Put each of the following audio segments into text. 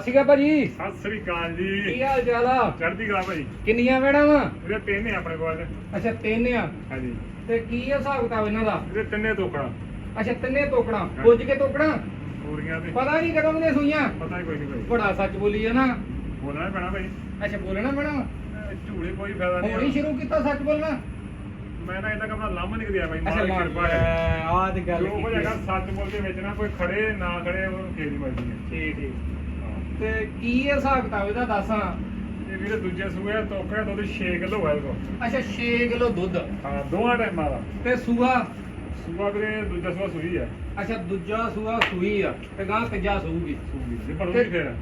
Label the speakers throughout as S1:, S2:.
S1: ਸੀਗਾ ਭਾਜੀ।
S2: ਸਤਿ ਸ੍ਰੀ ਅਕਾਲ
S1: ਕੀ
S2: ਜੀ
S1: ਹਾਲ ਚਾਲ ਆ?
S2: ਚੜ੍ਹਦੀ ਕਲਾ ਭਾਈ
S1: ਕਿੰਨੀਆਂ ਵੇੜਾਂ ਵਾ?
S2: ਇਹਦੇ ਤਿੰਨ ਨੇ ਆਪਣੇ ਕੋਲ।
S1: ਅੱਛਾ ਤਿੰਨ ਆ।
S2: ਹਾਂਜੀ।
S1: ਤੇ ਕੀ ਆ ਹਿਸਾਬ ਕਿਤਾਬ ਇਹਨਾਂ ਦਾ?
S2: ਇਹਦੇ ਤਿੰਨੇ ਤੋਕੜਾ।
S1: ਅੱਛਾ ਤਿੰਨੇ ਤੋਕੜਾਂ। ਪੁੱਜ ਕੇ ਤੋਕੜਾਂ?
S2: ਪੂਰੀਆਂ ਤੇ
S1: ਪਤਾ ਨਹੀਂ ਕਦੋਂ ਦੀਆਂ ਸੂਈਆਂ?
S2: ਪਤਾ ਹੀ ਕੋਈ ਨਹੀਂ ਭਾਈ
S1: ਬੜਾ ਸੱਚ ਬੋਲੀ ਆ ਨਾ।
S2: ਬੋਲਣਾ ਹੀ ਪੈਣਾ ਭਾਈ
S1: ਅੱਛਾ ਬੋਲਣਾ ਬਣਾ
S2: ਇਹ ਝੂੜੇ ਕੋਈ ਫਾਇਦਾ
S1: ਹੋਣੀ
S2: ਨਹੀਂ
S1: ਸ਼ੁਰੂ ਕੀਤਾ ਸੱਚ ਬੋਲਣਾ?
S2: ਮੈਂ ਤਾਂ ਇਹਦਾ ਕੰਮ ਲਾਂਭ ਨਹੀਂ ਕਰਿਆ ਭਾਈ
S1: ਅੱਛਾ
S2: ਮਾਰ
S1: ਮਾਰ
S2: ਕਿਰਪਾ ਹੈ।
S1: ਆਹ ਤੇ ਗੱਲ
S2: ਜੋ ਕੁਝ ਹੈਗਾ ਸੱਚ ਬੋਲ ਕੇ ਵੇਚਣਾ ਕੋਈ ਖੜੇ ਨਾ ਖੜੇ ਉਹਨੂੰ ਖੇਡ ਮਰਦੀ ਹੈ।
S1: ਠੀਕ ਠੀਕ।
S2: ਹਾਂ।
S1: ਤੇ ਕੀ ਆ ਹਿਸਾਬ ਕਿਤਾਬ ਇਹਦਾ ਦੱਸਾਂ?
S2: ਇਹ ਵੀਰੇ ਦੂਜੇ ਸੂਏ ਤੋਕੜਾ ਦੁੱਧ 6 ਕਿਲੋ ਹੈ ਇਹਦੇ
S1: ਅੱਛਾ 6 ਕਿਲੋ ਦੁੱਧ।
S2: ਹਾਂ ਦੋਵਾਂ ਟਾਈਮਾਂ ਦਾ।
S1: ਤੇ ਸੂਆ?
S2: ਸੂਆ ਵੀਰੇ ਦੂਜਾ ਸੂਆ ਸੂਈ ਹੈ
S1: ਅੱਛਾ ਦੂਜਾ ਸੂਆ ਸੂਈ ਆ ਤੇ ਗਾਂ ਤੀਜਾ ਸੂਗੀ
S2: ਸੂਈ ਜੇ ਬਣੂਗੀ ਫੇਰ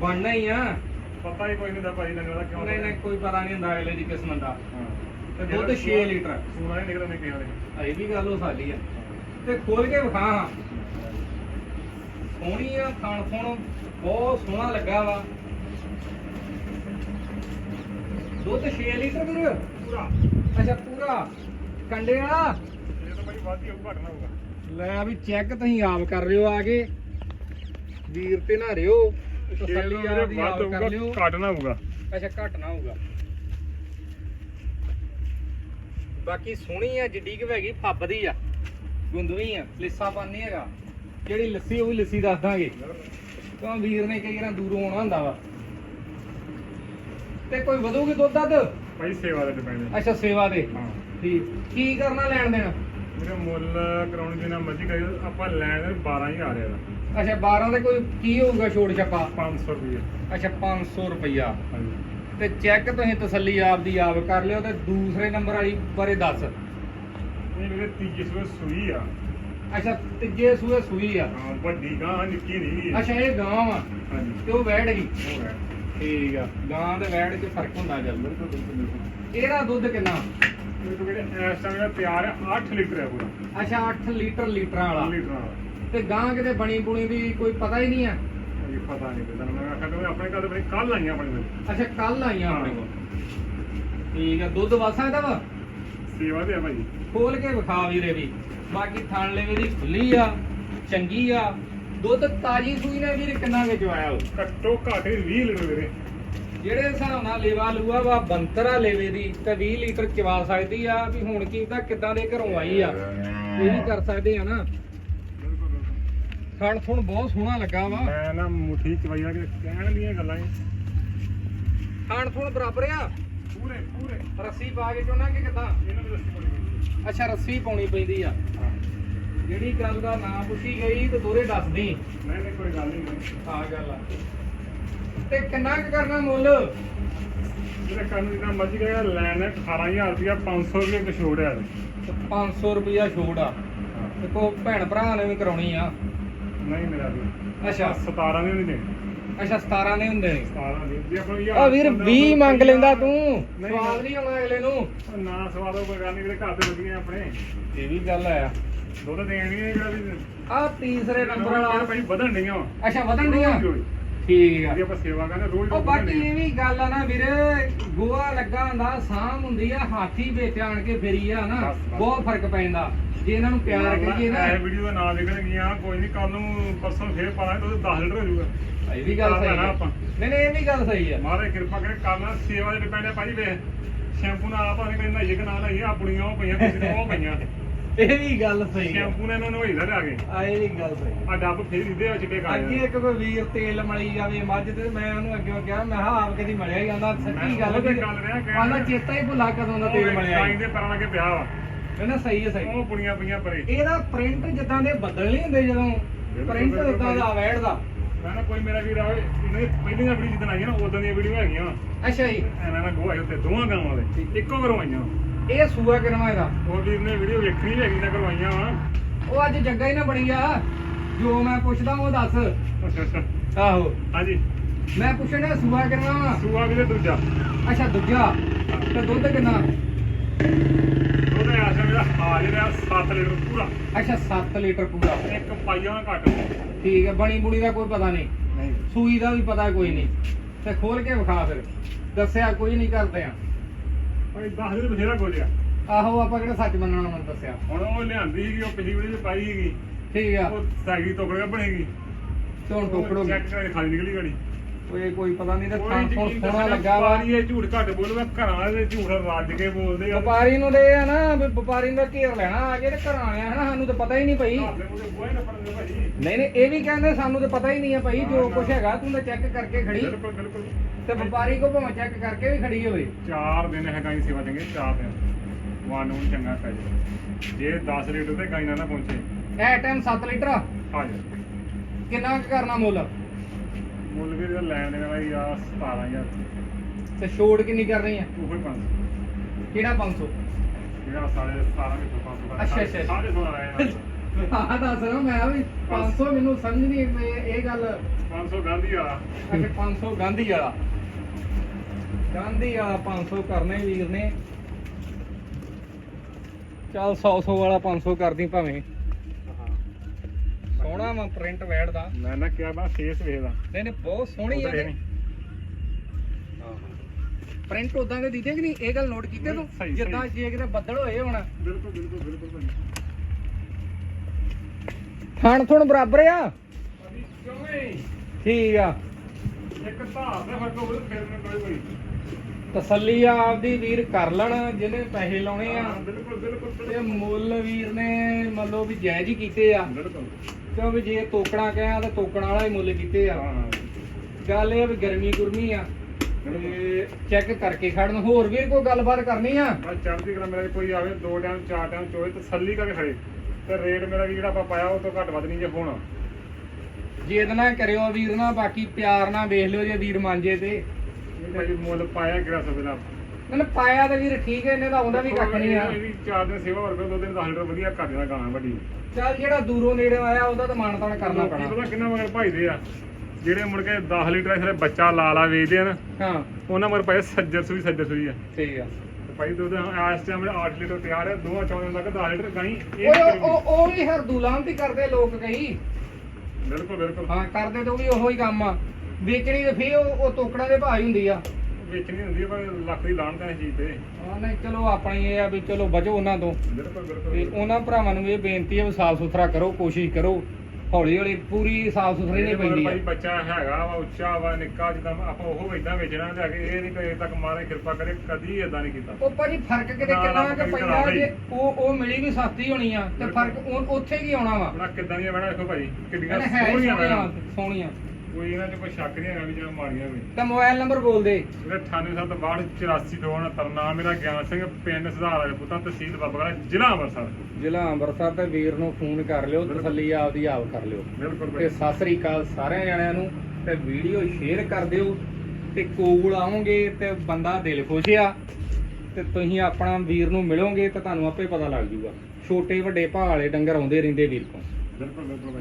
S1: ਬਣਨਾ ਹੀ ਆ।
S2: ਪਤਾ ਹੀ ਕੋਈ ਨਹੀਂ ਦਾ ਭਾਈ ਨੰਗਲਾ ਦਾ ਕਿਉਂ
S1: ਨਹੀਂ ਨਹੀਂ ਕੋਈ ਪਤਾ ਨਹੀਂ ਹੁੰਦਾ ਅਗਲੇ ਦੀ ਕਿਸਮਤ ਦਾ। ਤੇ ਦੁੱਧ 6 ਲੀਟਰ
S2: ਸੂਣਾ ਹੀ ਨਿਕਲਦਾ ਨਹੀਂ ਕਿਹਾ
S1: ਆ ਇਹ ਵੀ ਗੱਲ ਉਹ ਸਾਡੀ ਆ। ਤੇ ਖੋਲ ਕੇ ਵਿਖਾ ਹਾਂ। ਸੋਹਣੀ ਆ ਥਣ ਥਣ ਬਹੁਤ ਸੋਹਣਾ ਲੱਗਾ ਵਾ। ਦੁੱਧ 6 ਲੀਟਰ ਵੀਰ
S2: ਪੂਰਾ।
S1: ਅੱਛਾ ਪੂਰਾ। ਕੰਡੇ ਵਾਲਾ?
S2: ਇਹ ਤਾਂ ਭਾਈ ਵਾਧੀ ਹੋਊ ਘਟਣਾ ਹੋਊਗਾ।
S1: ਲੈ ਵੀ ਚੈੱਕ ਤੁਸੀਂ ਆਪ ਕਰ ਲਿਓ ਆ ਕੇ। ਵੀਰ ਤੇ ਨਾ ਰਿਓ। ਤਸੱਲੀ ਆਪਦੀ
S2: ਵੱਧ
S1: ਆਪ ਕਰ ਲਿਓ।
S2: ਘਟਣਾ ਹੋਊਗਾ।
S1: ਅੱਛਾ ਘੱਟ ਨਾ ਹੋਊਗਾ। ਬਾਕੀ ਸੋਹਣੀ ਆ ਜਿੱਡੀ ਕਿ ਹੈਗੀ ਫੱਬਦੀ ਆ। ਗੁੰਦਵੀ ਆ ਲਿੱਸਾ ਨਹੀਂ ਹੈਗਾ ਜਿਹੜੀ ਲੱਸੀ ਉਹ ਵੀ ਲੱਸੀ ਦੱਸ ਦਾਂਗੇ। ਕਿਉਂ ਵੀਰ ਨੇ ਕਈ ਵਾਰ ਦੂਰੋਂ ਆਉਣਾ ਹੁੰਦਾ ਵਾ? ਤੇ ਕੋਈ ਵਧੂਗੀ ਦੁੱਧ ਦੱਧ
S2: ਭਾਈ ਸੇਵਾ ਦੇ ਡਿਪੈਂਡ
S1: ਅੱਛਾ ਸੇਵਾ ਦੇ।
S2: ਹਾਂ।
S1: ਠੀਕ। ਕੀ ਕਰਨਾ ਲੈਣ ਦੇਣ?
S2: ਮੇਰੇ ਮੁੱਲ ਕਰਾਉਣ ਜਿੰਨਾ ਮਰਜ਼ੀ ਕਰੀ ਆਪਾਂ ਲੈਣ ਦੇ 12000 ਦਾ
S1: ਅੱਛਾ 12 ਦੇ ਕੋਈ ਕੀ ਹੋਊਗਾ ਛੋੜ ਛੱਪਾ?
S2: 500 ਰੁਪਏ
S1: ਅੱਛਾ 500 ਰੁਪਈਆ।
S2: ਹਾਂਜੀ।
S1: ਤੇ ਚੈੱਕ ਤੁਸੀਂ ਤਸੱਲੀ ਆਪਦੀ ਆਪ ਕਰ ਲਿਓ ਤੇ ਦੂਸਰੇ ਨੰਬਰ ਵਾਲੀ ਬਾਰੇ ਦੱਸ।
S2: ਇਹ ਮੇਰੇ ਤੀਜੇ ਸੂਏ ਸੂਈ ਆ।
S1: ਅੱਛਾ ਤੀਜੇ ਸੂਏ ਸੂਈ ਆ।
S2: ਹਾਂ ਵੱਡੀ ਗਾਂ ਨਿੱਕੀ ਨਹੀਂ
S1: ਅੱਛਾ ਇਹ ਗਾਂ ਵਾ
S2: ਹਾਂਜੀ।
S1: ਤੇ ਉਹ ਵੈੜ ਗਈ।
S2: ਉਹ ਹੈ
S1: ਠੀਕ ਆ ਗਾਂ ਤੇ ਵੈੜ 'ਚ ਫ਼ਰਕ ਹੁੰਦਾ ਜਲ
S2: ਬਿਲਕੁਲ ਬਿਲਕੁਲ ਬਿਲਕੁਲ
S1: ਇਹਦਾ ਦੁੱਧ ਕਿੰਨਾ?
S2: ਮੇਰੇ ਕੋਲ ਜਿਹੜੇ ਇਸ ਟਾਈਮ ਦਾ ਤਿਆਰ ਹੈ 8 ਲੀਟਰ ਹੈ ਪੂਰਾ।
S1: ਅੱਛਾ 8 ਲੀਟਰ ਲੀਟਰਾਂ ਵਾਲਾ।
S2: ਲੀਟਰ ਵਾਲਾ।
S1: ਤੇ ਗਾਂ ਕਿਤੇ ਬਣੀ ਬੁਣੀ ਦੀ ਕੋਈ ਪਤਾ ਹੀ ਨਹੀਂ ਆ?
S2: ਇਹ ਪਤਾ ਨਹੀਂ ਕਿਦਾਂ ਮੈਂ ਆਖਿਆ ਕਿ ਆਪਣੇ ਘਰ ਦੇ ਕੱਲ ਆਈਆਂ ਆਪਣੇ ਕੋਲ।
S1: ਅੱਛਾ ਕੱਲ ਆਈਆਂ ਆਪਣੇ ਕੋਲ। ਠੀਕ ਆ ਦੁੱਧ ਵਾਸਾ ਇਹਦਾ ਵਾ?
S2: ਸੇਵਾ ਦੇ ਆ ਭਾਈ।
S1: ਖੋਲ ਕੇ ਵਿਖਾ ਵੀਰੇ ਵੀ। ਬਾਕੀ ਥਣ ਲੈਵੇ ਦੀ ਖੁੱਲੀ ਆ ਚੰਗੀ ਆ। ਦੁੱਧ ਤਾਜੀ ਸੂਈ ਨੇ ਵੀਰੇ ਕਿੰਨਾ ਵਿੱਚ ਆਇਆ ਉਹ
S2: ਘੱਟੋ ਘੱਟ 20 ਲੀਟਰ ਵੀਰੇ।
S1: ਜਿਹੜੇ ਹਿਸਾਬ ਨਾਲ ਲੇਵਾ ਲੂਆ ਵਾ ਬੰਤਰਾ ਲੇਵੇ ਦੀ ਤੇ 20 ਲੀਟਰ ਚਵਾ ਸਕਦੀ ਆ ਵੀ ਹੁਣ ਕੀ ਤਾਂ ਕਿੱਦਾਂ ਦੇ ਘਰੋਂ ਆਈ ਆ। ਇਹ ਵੀ ਕਰ ਸਕਦੇ ਆ ਨਾ। ਖਣ ਥੁਣ ਬਹੁਤ ਸੋਹਣਾ ਲੱਗਾ ਵਾ।
S2: ਮੈਂ ਨਾ ਮੁਠੀ ਚਵਾਈਆ ਕਿ ਕਹਿਣ ਦੀਆਂ ਗੱਲਾਂ ਹੀ
S1: ਖਣ ਬਰਾਬਰ ਆ। ਰੱਸੀ ਪਾ ਕੇ ਚੋਣਾ ਕਿ ਕਿੱਦਾਂ?
S2: ਇਹਨਾਂ ਨੂੰ ਦੱਸੀ ਪੜੀ
S1: ਅੱਛਾ ਰੱਸੀ ਪਾਉਣੀ ਪੈਂਦੀ ਆ। ਜਿਹੜੀ ਗੱਲ ਦਾ ਨਾਂ ਪੁੱਛੀ ਗਈ ਤੇ ਦੋਰੇ ਦੱਸਦੀ
S2: ਨਹੀਂ ਨਹੀਂ ਕੋਈ ਗੱਲ ਨਹੀਂ
S1: ਆ ਗੱਲ ਆ। ਤੇ ਕਿੰਨਾ ਕੁ ਕਰਨਾ ਮੁੱਲ?
S2: ਜਿਹੜਾ ਕੰਨ ਜਿੰਨਾ ਮਰਜ਼ੀ ਕਹੇਗਾ ਲੈਣ ਹੈ 18000 ਰੁਪਇਆ 500 ਰੁਪਏ ਤੇ ਛੋੜ
S1: ਤੇ 500 ਰੁਪਿਆ ਛੋੜ ਆ। ਦੇਖੋ ਭੈਣ ਭਰਾ ਨੇ ਵੀ ਕਰਾਉਣੀ ਆ।
S2: ਨਹੀਂ ਮੇਰਾ ਵੀ
S1: ਅੱਛਾ।
S2: 17 ਦੇ ਨਹੀਂ ਦੇਣੇ।
S1: ਅੱਛਾ 17 ਨੇ ਹੁੰਦੇ ਨੇ।
S2: 17 ਦੇ। ਜੇ ਆਪਾਂ ਯਾਰ
S1: ਆ ਵੀਰ 20 ਮੰਗ ਲੈਂਦਾ ਤੂੰ। ਸਵਾਦ
S2: ਨਹੀਂ।
S1: ਨਹੀਂ ਆਉਣਾ ਅਗਲੇ ਨੂੰ।
S2: ਨਾ ਸਵਾਦੋ ਕੋਈ ਗੱਲ ਨਹੀਂ ਕਿਤੇ ਘਰ ਤੇ ਲੱਗੀਆਂ ਆਪਣੇ।
S1: ਇਹ ਵੀ ਗੱਲ ਆ
S2: ਦੁੱਧ ਦੇਣ ਨਹੀਂ ਜਿਹੜਾ ਵੀ
S1: ਆ ਤੀਸਰੇ ਨੰਬਰ ਵਾਲਾ।
S2: ਭਾਈ ਵਧਣ ਡੀਆਂ ਵਾ
S1: ਅੱਛਾ ਵਧਣ ਦੀਆਂ। ਠੀਕ ਆ।
S2: ਜੇ ਆਪਾਂ ਸੇਵਾ ਕਰਦੇ ਰੋਜ਼
S1: ਉਹ
S2: ਰੋਜ਼
S1: ਬਾਕੀ ਇਹ ਵੀ ਗੱਲ ਆ ਨਾ ਵੀਰੇ ਗੋਆ ਲੱਗਾ ਹੁੰਦਾ ਸਾਂਭ ਹੁੰਦੀ ਆ ਹਾਥੀ ਵਿੱਚ ਆਣ ਕੇ ਫੇਰੀ ਆ ਨਾ
S2: ਬਸ, ਬਸ।
S1: ਬਹੁਤ ਫ਼ਰਕ ਪੈਂਦਾ। ਜੇ ਇਹਨਾਂ ਨੂੰ ਪਿਆਰ ਕਰੀਏ ਨਾ।
S2: ਇਹ ਵੀਡੀਓ ਦਾ ਨਾਮ ਲਿਖਣ ਗਿਆ ਕੋਈ ਨਹੀਂ ਕੱਲ ਨੂੰ ਪਰਸੋਂ ਫੇਰ ਪਾਣਾ ਤਾਂ 10 ਲੀਟਰ ਹੋ ਜਾਊਗਾ।
S1: ਇਹ ਵੀ ਗੱਲ ਸਹੀ
S2: ਨਾ
S1: ਆ।
S2: ਆਪਾਂ।
S1: ਨਹੀਂ ਨਹੀਂ ਇਹ ਵੀ ਗੱਲ ਸਹੀ ਆ।
S2: ਮਹਾਰਾਜ ਕਿਰਪਾ ਕਰੇ ਕੱਲ ਨਾਲ ਸੇਵਾ ਦੇ ਡਿਪੈਂਡ ਹੈ ਭਾਈ ਵੇ ਸ਼ੈਂਪੂ ਨਾਲ ਆਪਾਂ ਨੇ ਕਹਿੰਦਾ ਇਹ ਨਾਲ ਆਈ ਆਪਣੀਆਂ ਉਹ ਪਈਆਂ ਕਿਸੇ ਦੀਆਂ ਉਹ ਪਈਆਂ।
S1: ਇਹ ਵੀ ਗੱਲ ਸਹੀ ਆ
S2: ਸ਼ੈਂਪੂ ਨੇ ਇਹਨਾਂ ਨੂੰ ਹੋਈਦਾ ਲਿਆ ਕੇ।
S1: ਆ ਇਹ ਵੀ ਗੱਲ ਸਹੀ ਆ
S2: ਆ ਡੱਬ ਫੇਰ ਇਹਦੇ ਵਿੱਚ ਟੇਕ
S1: ਅੱਗੇ
S2: ਆਇਆ
S1: ਇੱਕ ਕੋਈ ਵੀਰ ਤੇਲ ਮਲੀ ਜਾਵੇ ਮੱਝ ਤੇ ਮੈਂ ਉਹਨੂੰ ਅੱਗੇ ਕਿਹਾ ਮੈਂ ਕਿਹਾ ਆਪ ਕਦੀ ਮਲਿਆ ਹੀ
S2: ਮੈਂ
S1: ਸੱਚੀ ਗੱਲ
S2: ਉਹਦੇ ਗੱਲ ਰਿਹਾ
S1: ਚੇਤਾ ਹੀ ਭੁੱਲਾ ਕਦੋਂ ਦਾ ਤੇਲ ਮਲਿਆ
S2: ਟਾਈਮ ਦੇ ਪੈਰਾਂ ਲੱਗੇ ਪਿਆ ਵਾ।
S1: ਨਾ ਸਹੀ ਹੈ ਸਹੀ
S2: ਉਹ ਪੁਣੀਆਂ ਪਈਆਂ ਪਰੇ।
S1: ਇਹਦਾ ਪ੍ਰਿੰਟ ਜਿੱਦਾਂ ਦੇ ਬੱਦਲ ਨਹੀਂ ਹੁੰਦੇ ਜਦੋਂ ਪ੍ਰਿੰਟ
S2: ਬਿਲਕੁਲ
S1: ਉਦਾਂ ਦਾ ਵੈੜ ਦਾ।
S2: ਮੈਂ ਨਾ ਕੋਈ ਮੇਰਾ ਵੀਰ ਆਵੇ ਇਹਨੇ ਪਹਿਲੀਆਂ ਵੀਡੀਓ ਜਿੱਦਣ ਆਈਆਂ ਨਾ ਉਦੋਂ ਦੀਆਂ ਵੀਡੀਓ ਹੈਗੀਆਂ। ਵਾ
S1: ਅੱਛਾ ਜੀ।
S2: ਇਹਨਾਂ ਨਾਲ ਗੋਆ ਉੱਤੇ ਦੋਵਾਂ ਗਾਵਾਂ ਦੇ ਇੱਕੋ ਘਰੋਂ ਆਈਆਂ।
S1: ਇਹ ਸੂਆ ਕਿਨਵਾ ਇਹਦਾ?
S2: ਉਹ ਵੀਰ ਨੇ ਵੀਡੀਓ ਵੇਖਣੀ ਹੈਗੀ ਨਾ ਕਰਵਾਈਆਂ ਵਾ।
S1: ਉਹ ਅੱਜ ਜੱਗਾ ਹੀ ਨਾ ਬਣੀ ਆ। ਜੋ ਮੈਂ ਪੁੱਛਦਾ ਉਹ ਦੱਸ। ਆਹੋ।
S2: ਹਾਂਜੀ।
S1: ਮੈਂ ਪੁੱਛਣਾ ਸੂਆ ਕਿਨਵਾ
S2: ਸੂਆ ਵੀ ਤੇ ਦੂਜਾ।
S1: ਅੱਛਾ ਦੂਜਾ। ਤੇ ਦੁੱਧ ਕਿੰਨਾ?
S2: ਉਹਦਾ ਆਸ਼ਾ ਮੇਰਾ ਹਾਜ਼ਰ ਆ 7 ਲੀਟਰ ਪੂਰਾ।
S1: ਅੱਛਾ 7 ਲੀਟਰ ਪੂਰਾ।
S2: ਇੱਕ ਪਾਈਆ ਨਾ ਘੱਟ।
S1: ਠੀਕ ਹੈ ਬਣੀ ਬੁਣੀ ਦਾ ਕੋਈ ਪਤਾ ਨਹੀਂ।
S2: ਨਹੀਂ।
S1: ਸੂਈ ਦਾ ਵੀ ਪਤਾ ਕੋਈ ਨਹੀਂ। ਤੇ ਖੋਲ ਕੇ ਵਿਖਾ ਫਿਰ। ਦੱਸਿਆ ਕੋਈ ਨਹੀਂ ਕਰਦੇ ਆ।
S2: ਭਾਈ 10 ਦਿਨ ਬਥੇਰਾ ਗੋਲਿਆ
S1: ਆਹੋ ਆਪਾਂ ਕਿਹੜਾ ਸੱਚ ਮੰਨਣਾ ਮੈਨੂੰ ਦੱਸਿਆ।
S2: ਹੁਣ ਉਹ ਲਿਆਂਦੀ ਸੀਗੀ ਉਹ ਪਿਛਲੀ ਵੀਡੀਓ ਚ ਪਾਈ ਸੀਗੀ।
S1: ਠੀਕ ਆ।
S2: ਉਹ ਸਾਈਗੀ ਟੋਕੜ ਬਣੇਗੀ।
S1: ਤੇ ਹੁਣ ਟੋਕੜੋ
S2: ਚੈੱਕ ਕਰਕੇ ਖਾਲੀ ਨਿਕਲੀ ਗਾੜੀ।
S1: ਓਏ ਕੋਈ ਪਤਾ ਨਹੀਂ ਤੇ
S2: ਕੋਈ
S1: ਥਾਂ ਥੋਂ
S2: ਯਕੀਨ
S1: ਸੋਹਣਾ
S2: ਦੱਸਣਾ,
S1: ਲੱਗਾ ਵਾ।
S2: ਵਪਾਰੀ ਇਹ ਝੂਠ ਘੱਟ ਬੋਲੂਗਾ ਘਰਾਂ ਦੇ ਝੂਠ ਰੱਜ ਕੇ ਬੋਲਦੇ ਆ।
S1: ਵਪਾਰੀ ਨੂੰ ਆ ਨਾ ਵੀ ਵਪਾਰੀ ਦਾ ਘੇਰ ਲੈਣਾ ਆ ਕੇ ਤੇ ਘਰਾਂ ਆਇਆ ਹਨਾ ਸਾਨੂੰ ਤਾਂ ਪਤਾ ਹੀ ਨਹੀਂ
S2: ਨਾ ਭਾਈ।
S1: ਨਹੀਂ ਨਹੀਂ ਇਹ ਵੀ ਕਹਿੰਦੇ ਸਾਨੂੰ ਤਾਂ ਪਤਾ ਹੀ ਨਹੀਂ ਆ ਭਾਈ ਜੋ ਕੁਛ ਹੈਗਾ ਤੂੰ ਤਾਂ ਚੈੱਕ ਕਰਕੇ ਖੜੀ।
S2: ਬਿਲਕੁਲ ਬਿਲਕੁਲ।
S1: ਤੇ ਵਪਾਰੀ ਕੋ ਭਾਵੇਂ ਚੈੱਕ ਕਰਕੇ ਵੀ ਖੜੀ ਹੋਵੇ।
S2: ਚਾਰ ਦਿਨ ਹੈ ਗਾਈ ਸੇਵਾ ਚੰਗੇ ਚਾਰ ਦਿਨ। ਵਾਨ ਨੂੰ ਚੰਗਾ ਪੈ ਜੇ ਜੇ 10 ਲੀਟਰ ਤੇ ਗਾਈ ਨਾ ਪਹੁੰਚੇ।
S1: ਇਹ ਟਾਈਮ 7 ਲੀਟਰ ਆ।
S2: ਆ ਜਾ
S1: ਕਿੰਨਾ ਕੁ ਕਰਨਾ ਮੁੱਲ?
S2: ਮੁੱਲ ਵੀ ਇਹਦਾ ਲੈਣ ਦੇਣਾ ਭਾਈ ਆ 17000
S1: ਤੇ ਛੋੜ ਕਿੰਨੀ ਕਰਨੀ ਆ?
S2: ਉਹ ਹੀ 500
S1: ਕਿਹੜਾ 500
S2: ਜਿਹੜਾ ਸਾਡੇ 17 ਵਿੱਚ 500
S1: ਅੱਛਾ, ਅੱਛਾ।
S2: ਸਾਰੇ ਸੋਨਾ ਆਇਆ
S1: ਆਹ ਦੱਸ ਰਿਹਾ ਮੈਂ ਵੀ 500 ਮੈਨੂੰ ਸਮਝ ਨਹੀਂ ਇਹ ਇਹ ਗੱਲ।
S2: 500 ਗਾਂਧੀ ਆ
S1: ਅੱਛਾ 500 ਗਾਂਧੀ ਵਾਲਾ। ਗਾਂਧੀ ਵਾਲਾ 500 ਕਰਨੇ ਵੀਰ ਨੇ। ਚੱਲ 100 100 ਵਾਲਾ 500 ਕਰਦੀ ਭਾਵੇਂ। ਸੋਹਣਾ ਵਾ ਪ੍ਰਿੰਟ ਵੈੜ ਦਾ।
S2: ਮੈਂ ਨਾ ਕਿਹਾ ਮੈਂ ਫੇਸ ਵੇਖਦਾ।
S1: ਨਹੀਂ ਨਹੀਂ ਬਹੁਤ ਸੋਹਣੀ ਆ
S2: ਇਹ।
S1: ਪ੍ਰਿੰਟ ਉਦਾਂ ਦੇ ਦਿੱਤੇ ਕਿ ਨਹੀਂ? ਇਹ ਗੱਲ ਨੋਟ ਕੀਤੇ ਤੂੰ?
S2: ਸਹੀ,
S1: ਜਿੱਦਾਂ। ਜੇ ਕਿਤੇ ਬੱਦਲ ਹੋਏ ਹੁਣ।
S2: ਬਿਲਕੁਲ ਬਿਲਕੁਲ ਬਿਲਕੁਲ ਭਾਈ।
S1: ਥਣ ਥੁਣ ਬਰਾਬਰ ਆ।
S2: ਭਾਜੀ ਕਿਉਂ ਨਹੀਂ?
S1: ਠੀਕ ਆ।
S2: ਇੱਕ ਧਾਰ ਦਾ ਹੋਵੇ ਫਿਰ ਨਾ ਕੋਈ ਕੋਈ।
S1: ਤਸੱਲੀ ਆਪਦੀ ਵੀਰ ਕਰ ਲੈਣ ਜਿਹਨੇ ਪੈਸੇ ਲਾਉਣੇ ਆ।
S2: ਬਿਲਕੁਲ ਬਿਲਕੁਲ
S1: ਤੇ
S2: ਬਿਲਕੁਲ
S1: ਮੁੱਲ ਵੀਰ ਨੇ ਮੰਨ ਲਓ ਵੀ ਜਾਇਜ਼ ਹੀ ਕੀਤੇ ਆ।
S2: ਬਿਲਕੁਲ।
S1: ਕਿਉਂ ਵੀ ਜੇ ਤੋਕਣਾ ਕਹਿਆ ਤਾਂ ਤੋਕਣ ਵਾਲਾ ਹੀ ਮੁੱਲ ਕੀਤੇ ਆ। ਗੱਲ ਇਹ ਆ ਵੀ ਗਰਮੀ ਗੁਰਮੀ ਆ। ਚੈੱਕ ਕਰਕੇ ਖੜਨ। ਹੋਰ ਵੀ ਕੋਈ ਗੱਲਬਾਤ ਕਰਨੀ ਆ?
S2: ਬਸ ਚੜ੍ਹਦੀ ਕਲਾ ਮੇਰਾ ਕੋਈ ਆਵੇ ਦੋ ਟਾਈਮ ਚਾਰ ਟਾਈਮ ਚੋਏ ਤਸੱਲੀ ਕਰਕੇ ਖੜੇ। ਤੇ ਰੇਟ ਮੇਰਾ ਵੀ ਜਿਹੜਾ ਆਪਾਂ ਪਾਇਆ ਉਹ ਤੋਂ ਘੱਟ ਵੱਧ ਨਹੀਂ ਜੇ ਹੋਣਾ।
S1: ਜੇਦ ਨਾ ਕਰਿਓ ਵੀਰ ਨਾ ਬਾਕੀ ਪਿਆਰ ਨਾਲ ਵੇਖ ਲਿਓ ਜੇ ਵੀਰ ਮੰਜੇ ਤੇ।
S2: ਇਹ ਭਾਈ ਮੁੱਲ ਪਾਇਆ ਕਿਹੜਾ ਦਾ?
S1: ਮੈਨੂੰ ਪਾਇਆ ਤਾਂ ਵੀਰ ਠੀਕ ਹੈ ਇਹਨੇ ਤਾਂ ਆਉਂਦਾ ਵੀ ਕੱਖ ਨਹੀਂ ਆ।
S2: ਇਹ ਵੀ ਚਾਰ ਦਿਨ ਸੇਵਾ ਵਰਗਾ ਦੋ ਦਿਨ 10 ਲੀਟਰ ਵਧੀਆ ਕਰ ਦੇਣਾ ਗਾਣਾ ਵੱਡੀ।
S1: ਚੱਲ ਜਿਹੜਾ ਦੂਰੋਂ ਨੇੜੇ ਆਇਆ ਉਹਦਾ ਤਾਂ ਮਾਣ ਤਾਣ ਕਰਨਾ
S2: ਲੋਕੀ
S1: ਪੈਣਾ।
S2: ਪਤਾ ਕਿੰਨਾ ਮਗਰ ਭਾਈਦੇ ਆ। ਜਿਹੜੇ ਮੁੜ ਕੇ 10 ਲੀਟਰ ਇਥੇ ਬੱਚਾ ਲਾ ਲਾ ਵੇਚਦੇ ਆ ਨਾ
S1: ਹਾਂ।
S2: ਉਹਨਾਂ ਮਗਰ ਭਾਈ ਸੱਜਰ ਸੂਈ ਸੱਜਰ ਸੂਈ ਆ।
S1: ਠੀਕ ਆ।
S2: ਤੇ ਭਾਈ ਦੁੱਧ ਇਸ ਟਾਈਮ 8 ਲੀਟਰ ਤਿਆਰ ਹੈ ਦੋਵਾਂ ਚੌਂ ਤੱਕ 10 ਲੀਟਰ ਗਾਈ ਇਹ
S1: ਓਏ ਉਹ ਉਹ- ਉਹ ਵੀ ਹਰਦੂਲਾਂ ਤੇ ਕਰਦੇ ਲੋਕ ਕਈ
S2: ਬਿਲਕੁਲ ਬਿਲਕੁਲ।
S1: ਹਾਂ ਕਰਦੇ ਤਾਂ ਉਹ ਵੀ ਉਹੋ ਹੀ ਕੰਮ ਆ। ਵੇਚਣੀ ਤੇ ਫੇਰ ਉਹ ਉਹ ਤੋਕੜਾਂ ਦੇ ਭਾਅ ਹੀ ਹੁੰਦੀ ਆ।
S2: ਵੇਚਣੀ ਹੁੰਦੀ ਹੈ ਪਰ ਲੱਖ ਦੀ ਲਾਣ ਤਾਂ ਇਸ ਚੀਜ਼ ਤੇ।
S1: ਹਾਂ ਨਹੀਂ ਚਲੋ ਆਪਣੀ ਇਹ ਆ ਵੀ ਚਲੋ ਬਚੋ ਉਹਨਾਂ ਤੋਂ।
S2: ਬਿਲਕੁਲ
S1: ਤੇ
S2: ਬਿਲਕੁਲ।
S1: ਉਹਨਾਂ ਭਰਾਵਾਂ ਨੂੰ ਇਹ ਬੇਨਤੀ ਹੈ ਵੀ ਸਾਫ਼ ਸੁਥਰਾ ਕਰੋ ਕੋਸ਼ਿਸ਼ ਕਰੋ। ਹੌਲੀ ਹੌਲੀ ਪੂਰੀ ਸਾਫ਼ ਸੁਥਰੀ ਨਹੀਂ ਪੈਂਦੀ
S2: ਭਾਈ
S1: ਆ
S2: ਬੱਚਾ ਹੈਗਾ ਵਾ ਉੱਚਾ ਵਾ ਨਿੱਕਾ ਜਿੱਦਾਂ ਆਪਾਂ ਉਹ ਇਦਾਂ ਵੇਚਣਾ ਲਿਆ ਕੇ ਇਹ ਨਹੀਂ ਕਿ ਤੱਕ ਮਾਰੇ ਕਿਰਪਾ ਕਰੇ ਕਦੀ ਇਦਾਂ ਨਹੀਂ ਕੀਤਾ।
S1: ਉਹ ਭਾਜੀ ਫ਼ਰਕ ਕਿਤੇ
S2: ਨਾ,
S1: ਕਿੰਨਾ
S2: ਨਾ,
S1: ਕਿ
S2: ਕੋਈ
S1: ਪੈਂਦਾ ਜੇ ਉਹ ਉਹ ਮਿਲੀ ਵੀ ਸਸਤੀ ਹੋਣੀ ਆ ਤੇ ਫ਼ਰਕ ਉਹ- ਉੱਥੇ ਕੀ ਆਉਣਾ ਵਾ?
S2: ਆਪਣਾ ਕਿੱਦਾਂ ਦੀਆਂ ਬਣਾ ਦੇਖੋ ਭਾਈ ਕਿੱਡੀਆਂ
S1: ਇਹਨੇ ਹੈ ਹੀ
S2: ਸੋਹਣੀਆਂ
S1: ਸੋਹਣੀਆਂ।
S2: ਕੋਈ ਇਹਨਾਂ 'ਚ ਕੋਈ ਸ਼ੱਕ ਨਹੀਂ ਹੈਗਾ ਵੀ ਜਾਂ ਮਾਰੀਆਂ ਵੀ।
S1: ਤਾਂ ਮੋਬਾਈਲ ਨੰਬਰ ਬੋਲ ਦੇ।
S2: ਮੇਰੇ 9862 ਨਾਮ ਮੇਰਾ ਗਿਆਨ ਸਿੰਘ ਪਿੰਡ ਸੁਧਾਰ ਵਾਲੇ ਪੁੱਤਾਂ ਤਹਿਸੀਲ ਬਾਬਾ ਜ਼ਿਲ੍ਹਾ ਅੰਮ੍ਰਿਤਸਰ।
S1: ਜ਼ਿਲ੍ਹਾ ਅੰਮ੍ਰਿਤਸਰ ਤੇ ਵੀਰ ਨੂੰ ਫੋਨ ਕਰ ਲਿਓ ਤਸੱਲੀ ਆਪਦੀ ਆਪ ਕਰ ਲਿਓ।
S2: ਬਿਲਕੁਲ
S1: ਤੇ ਸਤਿ ਸ੍ਰੀ ਅਕਾਲ ਸਾਰਿਆਂ ਜਣਿਆਂ ਨੂੰ ਤੇ ਵੀਡੀਓ ਸ਼ੇਅਰ ਕਰ ਦਿਓ ਤੇ ਕੋਲ ਆਉਂਗੇ ਤੇ ਬੰਦਾ ਦਿਲ ਖੁਸ਼ ਆ ਤੇ ਤੁਸੀਂ ਆਪਣਾ ਵੀਰ ਨੂੰ ਮਿਲੋਗੇ ਤਾਂ ਤੁਹਾਨੂੰ ਆਪੇ ਪਤਾ ਲੱਗ ਜੂਗਾ। ਛੋਟੇ ਵੱਡੇ ਭਾਅ ਵਾਲੇ ਡੰਗਰ ਆਉਂਦੇ ਰਹਿੰਦੇ ਵੀਰ ਕੋਲ।
S2: ਬਿਲਕੁਲ ਬਿਲਕੁਲ